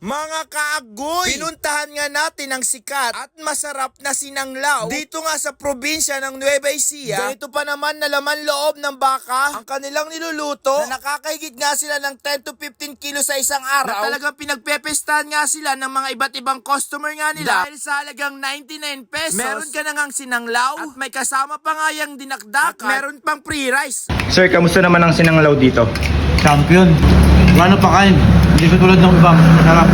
Mga kaagoy, pinuntahan nga natin ang sikat at masarap na sinanglaw dito nga sa probinsya ng Nueva Ecija. Ganito pa naman na laman loob ng baka ang kanilang niluluto na nakakahigit nga sila ng 10 to 15 kilo sa isang araw. Na talagang pinagpepestahan nga sila ng mga iba't ibang customer nga nila dahil sa halagang 99 pesos. Meron ka na ngang sinanglaw at may kasama pa nga yung dinakdakan. At meron pang free rice. Sir, kamusta naman ang sinanglaw dito? Champion. Gano'n pa kain. Hindi ko tulad ng ibang masarap.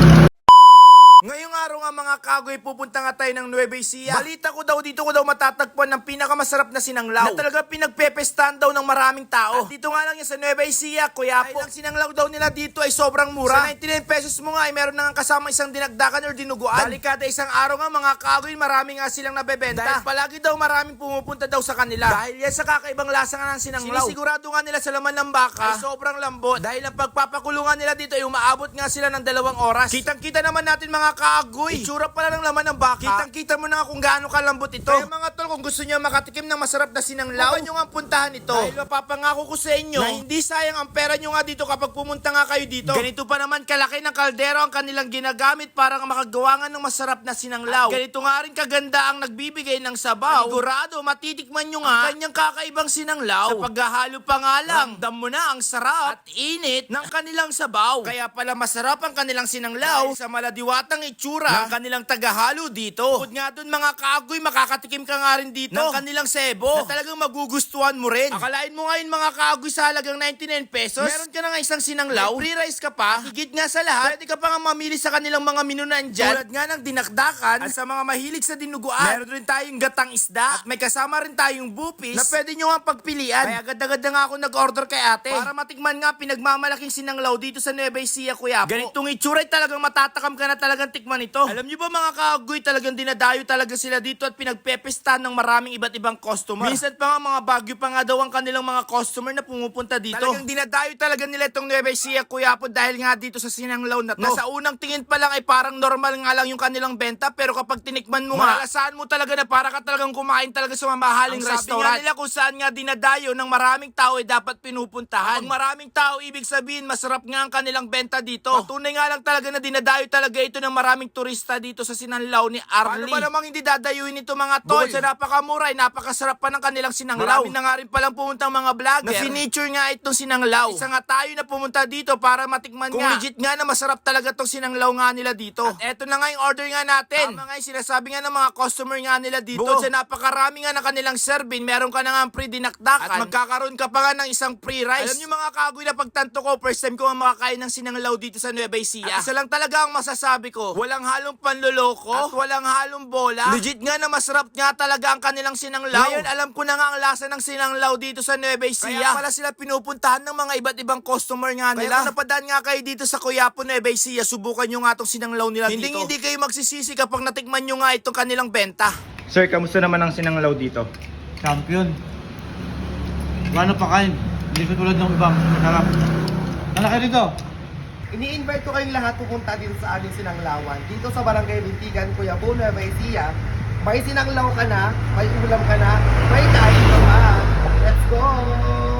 Ngayong araw nga mga kagoy, pupunta nga tayo ng Nueva Ecija. Balita ko daw dito ko daw matatagpuan ng pinakamasarap na sinanglaw. Na talaga pinagpepestahan daw ng maraming tao. At dito nga lang yan sa Nueva Ecija, kuya po. ang sinanglaw daw nila dito ay sobrang mura. Sa 99 pesos mo nga ay meron na nga kasama isang dinagdakan or dinuguan. Bali kada isang araw nga mga kagoy, marami nga silang nabebenta. Dahil palagi daw maraming pumupunta daw sa kanila. Dahil yan sa kakaibang lasa nga ng sinanglaw. Sinisigurado nga nila sa laman ng baka ay sobrang lambot. Dahil ang pagpapakulungan nila dito ay umaabot nga sila ng dalawang oras. Kitang-kita naman natin mga kaagoy. Itsura pala ng laman ng baka. Kitang-kita mo na kung gaano kalambot ito. Kaya mga tol, kung gusto niyo makatikim ng masarap na sinanglaw, huwag nyo nga puntahan ito. Dahil mapapangako ko sa inyo na hindi sayang ang pera nyo nga dito kapag pumunta nga kayo dito. Ganito pa naman kalaki ng kaldero ang kanilang ginagamit para makagawa nga ng masarap na sinanglaw. At ganito nga rin kaganda ang nagbibigay ng sabaw. Sigurado, matitikman nyo nga ang kanyang kakaibang sinanglaw. Sa paghahalo pa nga lang, ramdam mo na ang sarap at init ng kanilang sabaw. Kaya pala masarap ang kanilang sinanglaw sa maladiwatang itsura ng kanilang tagahalo dito. Bukod nga dun mga kaagoy, makakatikim ka nga rin dito ng kanilang sebo na talagang magugustuhan mo rin. Akalain mo ngayon mga kaagoy sa halagang 99 pesos, meron ka na nga isang sinanglaw, may free rice ka pa, higit nga sa lahat, pwede ka pa nga mamili sa kanilang mga menu na andyan. Tulad nga ng dinakdakan at sa mga mahilig sa dinuguan, meron rin tayong gatang isda at may kasama rin tayong bupis na pwede nyo nga pagpilian. Kaya agad-agad na nga ako nag-order kay ate para matikman nga pinagmamalaking sinanglaw dito sa Nueva Ecija, kuya. Ganitong itsura ay talagang matatakam ka na talagang tikman ito. Alam nyo ba mga kaagoy, talagang dinadayo talaga sila dito at pinagpepestahan ng maraming iba't ibang customer. Minsan pa nga mga bagyo pa nga daw ang kanilang mga customer na pumupunta dito. Talagang dinadayo talaga nila itong Nueva Ecija, kuya po, dahil nga dito sa sinanglaw na to. Na sa unang tingin pa lang ay parang normal nga lang yung kanilang benta, pero kapag tinikman mo nga, malasahan mo talaga na para ka talagang kumain talaga sa mamahaling Ang sabi restaurant. nila kung saan nga dinadayo ng maraming tao ay dapat pinupuntahan. Pag maraming tao, ibig sabihin, masarap nga ang kanilang benta dito. Tunay nga lang talaga na dinadayo talaga ito ng maraming turista dito sa Sinanlaw ni Arlie. Paano ba namang hindi dadayuin ito mga tol? Bukod sa napakamura, ay napakasarap pa ng kanilang sinanglaw. Marami na nga rin palang pumuntang mga vlogger na finiture nga itong sinanglaw. Isa nga tayo na pumunta dito para matikman Kung nga. legit nga na masarap talaga itong sinanglaw nga nila dito. At eto na nga yung order nga natin. Tama nga yung sinasabi nga ng mga customer nga nila dito. Bukod sa napakarami nga na kanilang serving, meron ka na nga free dinakdakan. At magkakaroon ka pa nga ng isang free rice. Alam niyo mga kagoy na pagtanto ko, first time ko makakain ng sinanglaw dito sa Nueva Ecija. At isa lang talaga ang masasabi ko, walang halong panloloko at walang halong bola. Legit nga na masarap nga talaga ang kanilang sinanglaw. Ngayon alam ko na nga ang lasa ng sinanglaw dito sa Nueva Ecija. Kaya pala sila pinupuntahan ng mga iba't ibang customer nga nila. Kaya kung napadaan nga kayo dito sa Kuyapo, Nueva Ecija, subukan nyo nga itong sinanglaw nila Hindi- dito. Hindi kayo magsisisi kapag natikman nyo nga itong kanilang benta. Sir, kamusta naman ang sinanglaw dito? Champion. Gano'n pa kain. Hindi ko tulad ng ibang masarap. Ano kayo dito? Ini-invite ko kayong lahat pupunta din sa aming sinanglawan. Dito sa Barangay Bintigan, Kuya Bo, Nueva Ecija. May sinanglaw ka na, may ulam ka na, may kain ka pa. Let's go!